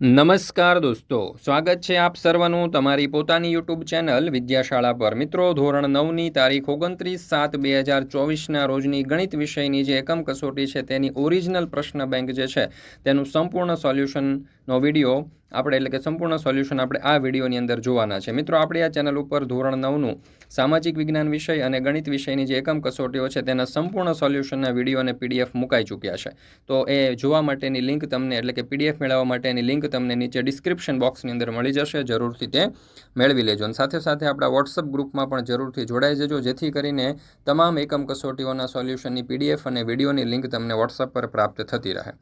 નમસ્કાર દોસ્તો, સ્વાગત છે આપ સર્વનું તમારી પોતાની યુટ્યુબ ચેનલ વિદ્યાશાળા પર. મિત્રો, ધોરણ નવની તારીખ ઓગણત્રીસ સાત બે હજાર ચોવીસના રોજની ગણિત વિષયની જે એકમ કસોટી છે તેની ઓરિજિનલ પ્રશ્ન બેંક જે છે તેનું સંપૂર્ણ સોલ્યુશનનો વીડિયો આપણે એટલે કે સંપૂર્ણ સોલ્યુશન આપણે આ વિડીયોની અંદર જોવાના છે. મિત્રો, આપણે આ ચેનલ ઉપર ધોરણ નવનું સામાજિક વિજ્ઞાન વિષય અને ગણિત વિષયની જે એકમ કસોટીઓ છે, તેના સંપૂર્ણ સોલ્યુશનના વીડિયો અને પીડીએફ મુકાઈ ચૂક્યા છે. તો એ જોવા માટેની લિંક તમને એટલે કે પીડીએફ મેળવવા માટેની લિંક તમને નીચે ડિસ્ક્રિપ્શન બોક્સની અંદર મળી જશે. જરૂરથી તે મેળવી લેજો. અને સાથે સાથે આપણા વોટ્સઅપ ગ્રુપમાં પણ જરૂરથી જોડાઈ જજો, જેથી કરીને તમામ એકમ કસોટીઓના સોલ્યુશનની પીડીએફ અને વિડીયોની લિંક તમને વોટ્સઅપ પર પ્રાપ્ત થતી રહે.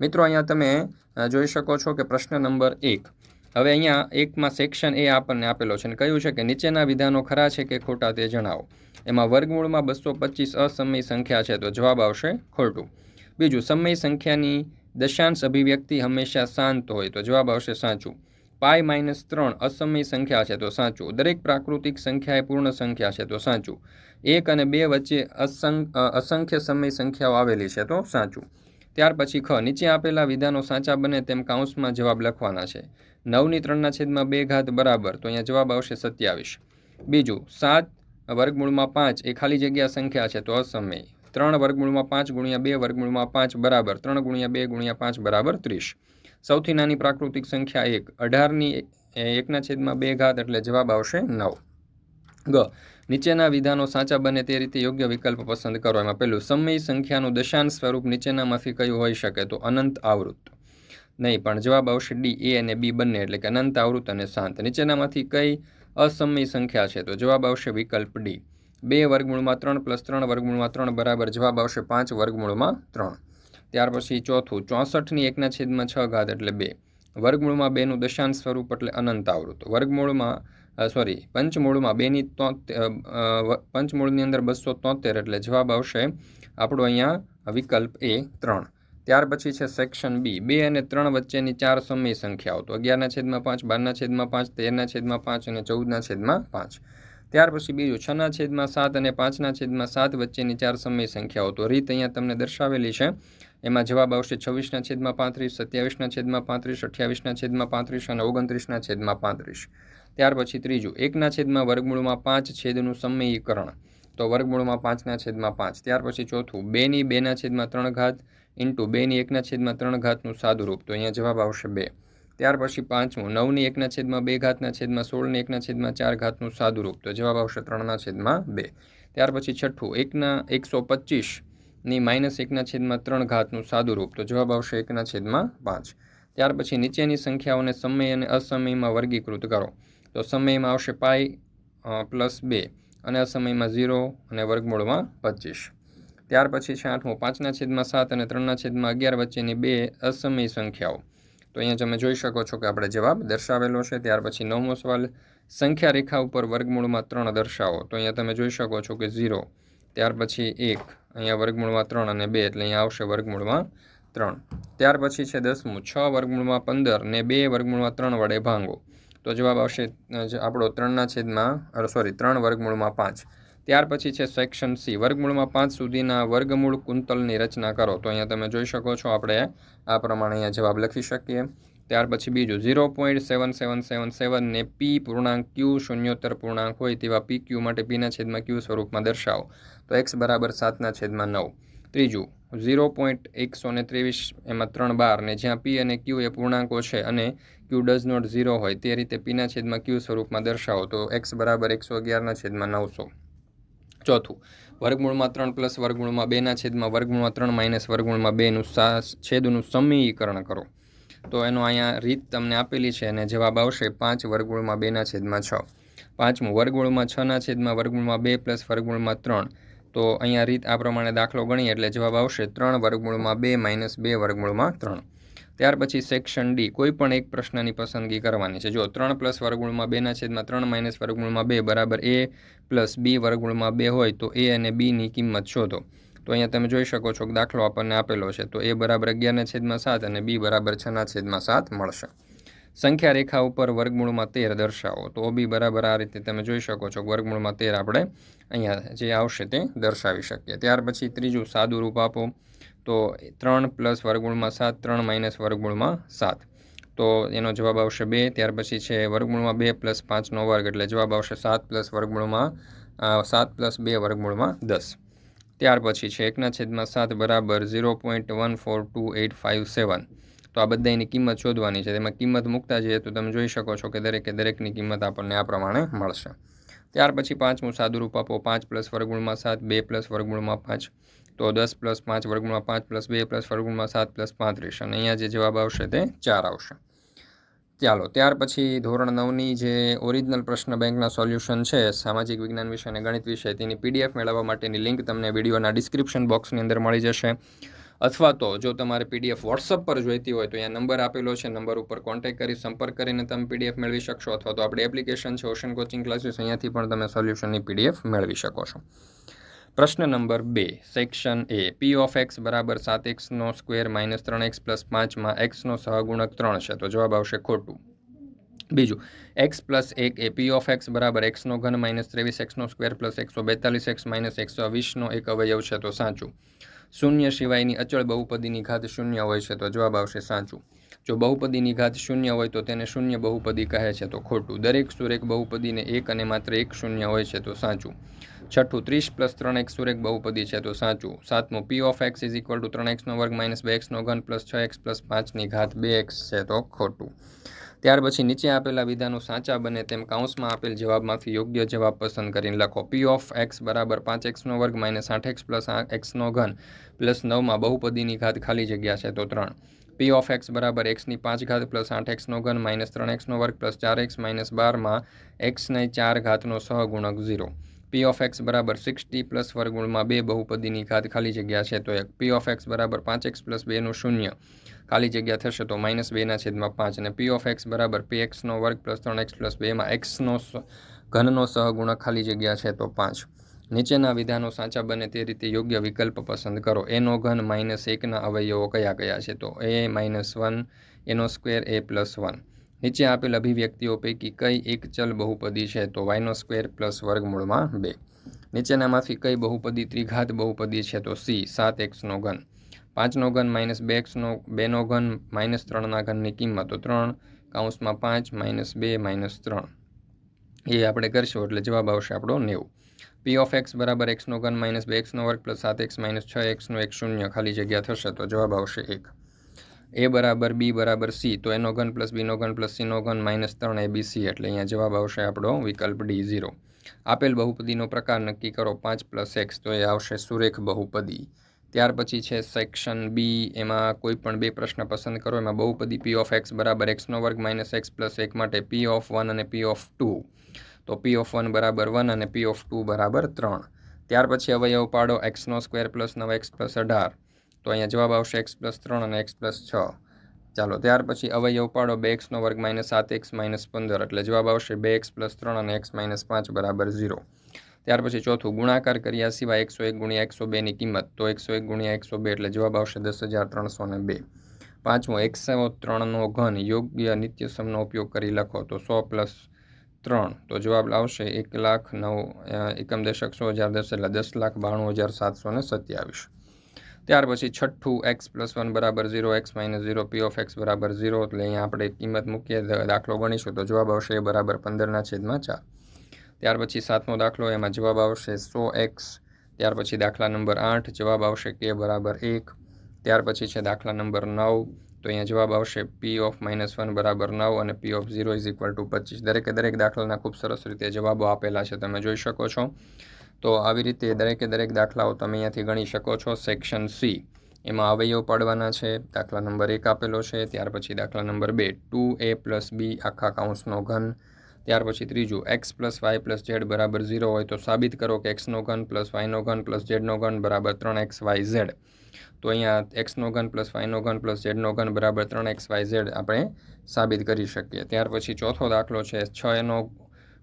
મિત્રો, અહીંયા તમે જોઈ શકો છો કે પ્રશ્ન નંબર એક. હવે અહીંયા એકમાં સેક્શન એ આપણને આપેલો છે અને કહ્યું છે કે નીચેના વિધાનો ખરા છે કે ખોટા તે જણાવો. એમાં વર્ગમૂળમાં બસો પચીસ અસમય સંખ્યા છે તો જવાબ આવશે ખોટું. બીજું, સમય સંખ્યાની દશાંશ અભિવ્યક્તિ હંમેશા શાંત હોય તો જવાબ આવશે સાચું. પાય માઇનસ ત્રણ અસમય સંખ્યા છે તો સાચું. દરેક પ્રાકૃતિક સંખ્યા એ પૂર્ણ સંખ્યા છે તો સાચું. એક અને બે વચ્ચે અસંખ્ય સમય સંખ્યાઓ આવેલી છે તો સાચું. ત્યાર પછી ખ. નીચે આપેલા વિધાનો સાચા બને તેમ કાઉન્સમાં જવાબ લખવાના છે. નવની ત્રણના છેદમાં બે ઘાત બરાબર, તો અહીંયા જવાબ આવશે સત્યાવીસ. બીજું, સાત વર્ગમૂળમાં પાંચ, એ ખાલી જગ્યા સંખ્યા છે, તો અસમય. ત્રણ વર્ગમૂળમાં પાંચ ગુણ્યા બે વર્ગમૂળમાં પાંચ બરાબર, ત્રણ ગુણ્યા બે ગુણ્યા પાંચ બરાબર ત્રીસ. સૌથી નાની પ્રાકૃતિક સંખ્યા એક. અઢારની એકના છેદમાં બે ઘાત, એટલે જવાબ આવશે નવ. ગ. નીચેના વિધાનો સાચા બને તે રીતે યોગ્ય વિકલ્પ પસંદ કરો. એમાં પહેલું, સમય સંખ્યાનું દશાંશ સ્વરૂપ નીચેનામાંથી કયું હોઈ શકે તો અનંત આવૃત્ત. નહીં, પણ જવાબ આવશે ડી, એ અને બી બંને, એટલે કે અનંત આવૃત્ત અને શાંત. નીચેનામાંથી કઈ અસમય સંખ્યા છે તો જવાબ આવશે વિકલ્પ ડી. બે વર્ગમૂળમાં ત્રણ પ્લસ ત્રણ વર્ગમૂળમાં ત્રણ બરાબર. જવાબ આવશે પાંચ વર્ગમૂળમાં ત્રણ. ત્યાર પછી ચોથું, ચોસઠની એકના છેદમાં છ ઘાત એટલે બે. વર્ગમૂળમાં બેનું દશાંશ સ્વરૂપ એટલે અનંત આવૃત્ત. વર્ગમૂળમાં સોરી પંચમૂળમાં બેની તોતેર પંચમૂળની અંદર બસો તોતેર એટલે જવાબ આવશે આપણો અહીંયા વિકલ્પ એ ત્રણ. ત્યાર પછી છે સેક્શન બી બે અને ત્રણ વચ્ચેની ચાર સમય સંખ્યાઓ તો અગિયારના છેદમાં પાંચ, બારના છેદમાં પાંચ, તેરના છેદમાં પાંચ અને ચૌદના છેદમાં પાંચ. ત્યાર પછી બીજું છના છેદમાં સાત અને પાંચના છેદમાં સાત વચ્ચેની ચાર સમય સંખ્યાઓ તો રીત અહીંયા તમને દર્શાવેલી છે. એમાં જવાબ આવશે છવ્વીસના છેદમાં પાંત્રીસ, સત્યાવીસના છેદમાં પાંત્રીસ, અઠ્યાવીસના છેદમાં પાંત્રીસ અને ઓગણત્રીસના છેદમાં પાંત્રીસ. ત્યાર પછી ત્રીજું, એકના છેદમાં વર્ગમૂળમાં પાંચ છેદનું સમયીકરણ તો વર્ગમૂળમાં પાંચના છેદમાં પાંચ. ત્યાર પછી ચોથું, બેની બેના છેદમાં ત્રણ ઘાત ઇન્ટુ બેની એકના છેદમાં ત્રણ ઘાતનું સાદુરૂપ. તો અહીંયા જવાબ આવશે બે. ત્યાર પછી પાંચમું, નવની એકના છેદમાં બે ઘાતના છેદમાં સોળની એકના છેદમાં ચાર ઘાતનું સાદુરૂપ. તો જવાબ આવશે ત્રણના છેદમાં બે. ત્યાર પછી છઠ્ઠું, એકના એકસો પચીસની માઇનસ એકના છેદમાં ત્રણ ઘાતનું સાદુરૂપ. તો જવાબ આવશે એકના છેદમાં પાંચ. ત્યાર પછી નીચેની સંખ્યાઓને સમય અને અસમયમાં વર્ગીકૃત કરો. તો સમયમાં આવશે પાઈ પ્લસ બે અને અસમયમાં ઝીરો અને વર્ગમૂળમાં પચીસ. ત્યાર પછી છે આઠમું, પાંચના છેદમાં સાત અને ત્રણના છેદમાં અગિયાર વચ્ચેની બે અસમય સંખ્યાઓ. તો અહીંયા તમે જોઈ શકો છો કે આપણે જવાબ દર્શાવેલો છે. ત્યાર પછી નવમો સવાલ, સંખ્યા રેખા ઉપર વર્ગમૂળમાં ત્રણ દર્શાવો. તો અહીંયા તમે જોઈ શકો છો કે ઝીરો ત્યાર પછી એક, અહીંયા વર્ગમૂળમાં ત્રણ અને બે, એટલે અહીંયા આવશે વર્ગમૂળમાં ત્રણ. ત્યાર પછી છે દસમું, છ વર્ગમૂળમાં પંદર ને બે વર્ગમૂળમાં ત્રણ વડે ભાંગો. તો જવાબ આવશે આપણો ત્રણના છેદમાં સોરી ત્રણ વર્ગમૂળમાં પાંચ. ત્યાર પછી છે સેક્શન સી વર્ગમૂળમાં પાંચ સુધીના વર્ગમૂળ કુંતલની રચના કરો. તો અહીંયા તમે જોઈ શકો છો, આપણે આ પ્રમાણે અહીંયા જવાબ લખી શકીએ. ત્યાર પછી બીજું ઝીરો પોઈન્ટ સેવન સેવન સેવન સેવનને પી પૂર્ણાંક ક્યુ શૂન્યોત્તર પૂર્ણાંક હોય તેવા પી ક્યુ માટે પીના છેદમાં ક્યુ સ્વરૂપમાં દર્શાવો. તો એક્સ બરાબર સાતના છેદમાં નવ. ત્રીજું ઝીરો પોઈન્ટ એકસો ને ત્રેવીસ એમાં ત્રણ બાર ને જ્યાં પી અને ક્યુ એ પૂર્ણાંકો છે અને ક્યુ ડઝ નોટ ઝીરો હોય તે રીતે પીના છેદમાં ક્યુ સ્વરૂપમાં દર્શાવો તો એક્સ બરાબર એકસો અગિયારના છેદમાં નવસો. ચોથું, વર્ગમૂળમાં ત્રણ પ્લસ વર્ગમૂળમાં બેના છેદમાં વર્ગમૂળમાં ત્રણ માઇનસ વર્ગમૂળમાં બેનું સા, છેદનું સમીકરણ કરો. તો એનો અહીંયા રીત તમને આપેલી છે અને જવાબ આવશે પાંચ વર્ગમૂળમાં બેના છેદમાં છ. પાંચમું, વર્ગમૂળમાં છના છેદમાં વર્ગમૂળમાં બે પ્લસ વર્ગમૂળમાં ત્રણ. તો અહીંયા રીત આ પ્રમાણે દાખલો ગણીએ એટલે જવાબ આવશે ત્રણ વર્ગમૂળમાં બે માઇનસ બે વર્ગમૂળમાં ત્રણ. ત્યાર પછી સેક્શન ડી, કોઈ પણ એક પ્રશ્નની પસંદગી કરવાની છે. જો ત્રણ પ્લસ વર્ગમૂળમાં બેના છેદમાં ત્રણ માઇનસ વર્ગમૂળમાં બે બરાબર એ પ્લસ બી વર્ગમૂળમાં બે હોય તો એ અને બીની કિંમત શોધો. તો અહીંયા તમે જોઈ શકો છો કે દાખલો આપણને આપેલો છે. તો એ બરાબર અગિયારના છેદમાં સાત અને બી બરાબર છના છેદમાં સાત મળશે. સંખ્યા રેખા ઉપર વર્ગમૂળમાં તેર દર્શાવો. તો બી બરાબર આ રીતે તમે જોઈ શકો છો વર્ગમૂળમાં તેર આપણે અહીંયા જે આવશે તે દર્શાવી શકીએ. ત્યાર પછી ત્રીજું સાદું રૂપ આપો. તો ત્રણ પ્લસ વર્ગમૂળમાં સાત, ત્રણ માઇનસ વર્ગમૂળમાં સાત. તો એનો જવાબ આવશે બે. ત્યાર પછી છે વર્ગમૂળમાં બે પ્લસ પાંચનો વર્ગ એટલે જવાબ આવશે સાત પ્લસ વર્ગમૂળમાં સાત પ્લસ બે વર્ગમૂળમાં દસ. ત્યાર પછી છે એકના છેદમાં સાત બરાબર zero point one four two eight five seven. તો આ બધાની કિંમત શોધવાની છે. તેમાં કિંમત મૂકતા જઈએ તો તમે જોઈ શકો છો કે દરેકે દરેકની કિંમત આપણને આ પ્રમાણે મળશે. ત્યાર પછી પાંચમું સાદુરૂપ આપો. પાંચ પ્લસ વર્ગુણમાં સાત, બે પ્લસ વર્ગુણમાં પાંચ. તો દસ પ્લસ પાંચ વર્ગુણમાં પાંચ પ્લસ બે પ્લસ વર્ગુણમાં સાત પ્લસ પાંત્રીસ. અને અહીંયા જે જવાબ આવશે તે ચાર આવશે. ચાલો, ત્યાર પછી ધોરણ નવની જે ઓરિજિનલ પ્રશ્ન બેંકના સોલ્યુશન છે, સામાજિક વિજ્ઞાન વિશે અને ગણિત વિશે, તેની પીડીએફ મેળવવા માટેની લિંક તમને વિડીયોના ડિસ્ક્રિપ્શન બોક્સની અંદર મળી જશે. અથવા તો જો તમારે પીડીએફ વોટ્સઅપ પર જોઈતી હોય તો અહીંયા નંબર આપેલો છે. નંબર ઉપર કોન્ટેક્ટ કરી સંપર્ક કરીને તમે પીડીએફ મેળવી શકશો અથવા તો આપણી એપ્લિકેશન છે ઓશન કોચિંગ ક્લાસીસ અહીંયાથી પણ તમે સોલ્યુશનની પીડીએફ મેળવી શકો છો. પ્રશ્ન નંબર બે section A P of X બરાબર સાત એક્સનો સ્ક્વેર માઇનસ ત્રણ એક્સ પ્લસ પાંચમાં એક્સનો સહગુણક ત્રણ છે. તો જવાબ આવશે ખોટું. બીજું એક્સ પ્લસ એક એ પી ઓફ એક્સ બરાબર એક્સનો ઘન માઇનસ ત્રેવીસ એક્સનો સ્ક્વેર પ્લસ એકસો બેતાલીસ એક્સ માઇનસ એકસો વીસનો એક અવયવ છે. તો સાચું. શૂન્ય સિવાયની અચળ બહુપદીની ઘાત શૂન્ય હોય છે તો જવાબ આવશે સાચું. જો બહુપદીની ઘાત શૂન્ય હોય તો તેને શૂન્ય બહુપદી કહે છે તો ખોટું. દરેક સુરેખ બહુપદીને એક અને માત્ર એક શૂન્ય હોય છે તો સાચું. છઠ્ઠું, ત્રીસ પ્લસ ત્રણ એક સુરેખ બહુપદી છે તો સાચું. સાતમું, P of X is equal to ત્રણ એક્સનો વર્ગ માઇનસ બે એક્સનો ઘન પ્લસ છ એક્સ પ્લસ પાંચની ઘાત બે એક્સ છે તો ખોટું. ત્યાર પછી નીચે આપેલા વિધાનો સાચા બને તેમ કાઉન્સમાં આપેલ જવાબમાંથી યોગ્ય જવાબ પસંદ કરીને લખો. પી ઓફ એક્સ બરાબર પાંચ એક્સનો વર્ગ માઇનસ આઠ એક્સ પ્લસ એક્સનો ઘન પ્લસ નવમાં બહુપદીની ઘાત ખાલી જગ્યા છે તો ત્રણ. પી ઓફ એક્સ બરાબર એક્સની પાંચ ઘાત પ્લસ આઠ એક્સનો ઘન માઇનસ ત્રણ એક્સનો વર્ગ પ્લસ ચાર એક્સ માઇનસ બારમાં એક્સને ચાર ઘાતનો સહગુણક ઝીરો. પી ઓફ એક્સ બરાબર સિક્સટી પ્લસ વર્ગુણમાં બે બહુપદીની ઘાત ખાલી જગ્યા છે, તો એક પી ઓફ એક્સ બરાબર પાંચ એક્સ પ્લસ બેનું શૂન્ય ખાલી જગ્યા થશે, તો માઇનસ બેના છેદમાં પાંચ અને પી ઓફ એક્સ બરાબર પી એક્સનો વર્ગ પ્લસ ત્રણ એક્સ પ્લસ બેમાં એક્સનો ઘનનો સહગુણક ખાલી જગ્યા છે, તો પાંચ. નીચેના વિધાનો સાચા બને તે રીતે યોગ્ય વિકલ્પ પસંદ કરો. એનો ઘન માઇનસ એકના અવયવો કયા કયા છે, તો એ માઇનસ વન એનો સ્ક્વેર એ પ્લસ વન નીચે આપેલ અભિવ્યક્તિઓ પૈકી કઈ એક ચલ બહુપદી છે તો વાયનો સ્ક્વેર પ્લસ વર્ગમૂળમાં બે. નીચેનામાંથી કઈ બહુપદી ત્રિઘાત બહુપદી છે તો સી સાત એક્સનો ઘન. પાંચનો ઘન માઇનસ બે એક્સનો બેનો ઘન માઇનસ ત્રણના ઘનની કિંમત તો ત્રણ, કાઉન્સમાં પાંચ માઇનસ બે માઇનસ ત્રણ. એ આપણે કરશું એટલે જવાબ આવશે આપણો નેવું. પી ઓફ એક્સ બરાબર એક્સનો ઘન માઇનસ બે એક્સનો વર્ગ પ્લસ સાત એક્સ માઇનસ છ એક્સનો એક શૂન્ય ખાલી જગ્યા થશે તો જવાબ આવશે એક. એ બરાબર, બી બરાબર, સી. તો એનો ઘન પ્લસ બીનો ઘન પ્લસ સીનો ઘન માઇનસ ત્રણ એ બી સી. એટલે અહીંયા જવાબ આવશે આપણો વિકલ્પ ડી ઝીરો. આપેલ બહુપદીનો પ્રકાર નક્કી કરો પાંચ પ્લસ એક્સ, તો એ આવશે સુરેખ બહુપદી. ત્યાર પછી છે સેક્શન બી, એમાં કોઈ પણ બે પ્રશ્ન પસંદ કરો, એમાં બહુપદી પી ઓફ એક્સ બરાબર એક્સનો વર્ગ માઇનસ એક્સ પ્લસ એક માટે પી ઓફ વન અને પી ઓફ ટુ. તો પી ઓફ વન બરાબર વન અને પી ઓફ ટુ બરાબર ત્રણ. ત્યાર પછી અવયવ પાડો એક્સનો સ્ક્વેર પ્લસ નવ એક્સ પ્લસ અઢાર. તો અહીંયા જવાબ આવશે એક્સ પ્લસ ત્રણ અને એક્સ પ્લસ છ. ચાલો, ત્યાર પછી અવયવ પાડો બે એક્સનો વર્ગ માઇનસ સાત, એક્સ માઇનસ પંદર. એટલે જવાબ આવશે બે એક્સ પ્લસ ત્રણ અને એક્સ માઇનસ પાંચ બરાબર ઝીરો. ત્યાર પછી ચોથું, ગુણાકાર કર્યા સિવાય એકસો એક ગુણ્યા એકસો બેની કિંમત. તો એકસો એક ગુણ્યા એકસો બે એટલે જવાબ આવશે દસ હજાર ત્રણસો ને બે. પાંચમો, એકસો ત્રણનો ઘન યોગ્ય નિત્યસમનો ઉપયોગ કરી લખો. તો સો પ્લસ ત્રણ, તો જવાબ આવશે એક લાખ નવ એકમ દશક સો હજાર દસ એટલે દસ લાખ બાણું હજાર સાતસો ને સત્યાવીસ. ત્યાર પછી છઠ્ઠું એક્સ પ્લસ વન બરાબર zero X minus zero P of X બરાબર ઝીરો એટલે અહીંયા આપણે કિંમત મૂકીએ દાખલો ગણીશું તો જવાબ આવશે એ બરાબર પંદરના છેદમાં ચાર. ત્યાર પછી સાતમો દાખલો એમાં જવાબ આવશે સો એક્સ ત્યાર પછી દાખલા નંબર આઠ, જવાબ આવશે કે બરાબર એક. ત્યાર પછી છે દાખલા નંબર નવ, તો અહીંયા જવાબ આવશે પી ઓફ માઇનસ વન બરાબર નવ અને P of zero is equal to પચીસ. દરેકે દરેક દાખલાના ખૂબ સરસ રીતે જવાબો આપેલા છે, તમે જોઈ શકો છો. તો આવી રીતે દરેકે દરેક દાખલાઓ તમે અહીંયાથી ગણી શકો છો. સેક્શન સી એમાં અવયવ પાડવાના છે, દાખલા નંબર એક આપેલો છે, ત્યાર પછી દાખલા નંબર બે ટુ એ પ્લસ બી આખા કાઉન્સનો ઘન. ત્યાર પછી ત્રીજું X plus Y plus Z બરાબર ઝીરો હોય તો સાબિત કરો કે એક્સનો ઘન પ્લસ વાયનો ઘન પ્લસ ઝેડનો ઘન બરાબર ત્રણ એક્સ વાય ઝેડ તો અહીંયા એક્સનો ઘન પ્લસ વાયનો ઘન પ્લસ ઝેડનો ઘન બરાબર ત્રણ એક્સ વાય ઝેડ આપણે સાબિત કરી શકીએ. ત્યાર પછી ચોથો દાખલો છે, છ એનો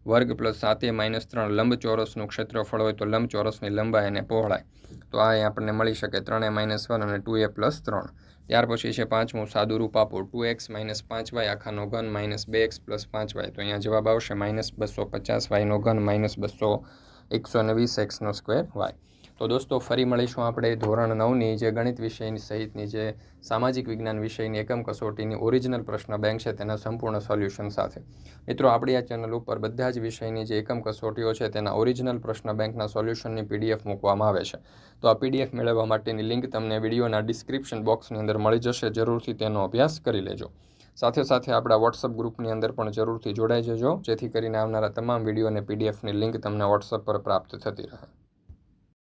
વર્ગ પ્લસ સાતે માઇનસ ત્રણ લંબચોરસનું ક્ષેત્રફળ હોય તો લંબચોરસની લંબાઈ અને પહોળાઈ તો આ આપણને મળી શકે ત્રણે માઇનસ વન અને ટુ એ પ્લસ ત્રણ. ત્યાર પછી છે પાંચમું સાદું રૂપ આપો. ટુ એક્સ માઇનસ પાંચ વાય આખાનો ઘન માઇનસ બે એક્સ પ્લસ પાંચ વાય. તો અહીંયા જવાબ આવશે માઇનસ બસો પચાસ વાયનો ઘન માઇનસ બસો એકસો ને વીસ એક્સનો સ્ક્વેર વાય. તો દોસ્તો, ફરી મળીશું આપણે ધોરણ નવની જે ગણિત વિષયની સહિતની જે સામાજિક વિજ્ઞાન વિષયની એકમ કસોટીની ઓરિજિનલ પ્રશ્ન બેંક છે તેના સંપૂર્ણ સોલ્યુશન સાથે. મિત્રો, આપણી આ ચેનલ ઉપર બધા જ વિષયની જે એકમ કસોટીઓ છે તેના ઓરિજિનલ પ્રશ્ન બેંકના સોલ્યુશનની પીડીએફ મૂકવામાં આવે છે. તો આ પીડીએફ મેળવવા માટેની લિંક તમને વિડીયોના ડિસ્ક્રિપ્શન બોક્સની અંદર મળી જશે. જરૂરથી તેનો અભ્યાસ કરી લેજો. સાથે સાથે આપણા વોટ્સઅપ ગ્રુપની અંદર પણ જરૂરથી જોડાઈ જજો. જેથી કરીને આવનારા તમામ વીડિયો અને પીડીએફની લિંક તમને વોટ્સઅપ પર પ્રાપ્ત થતી રહે.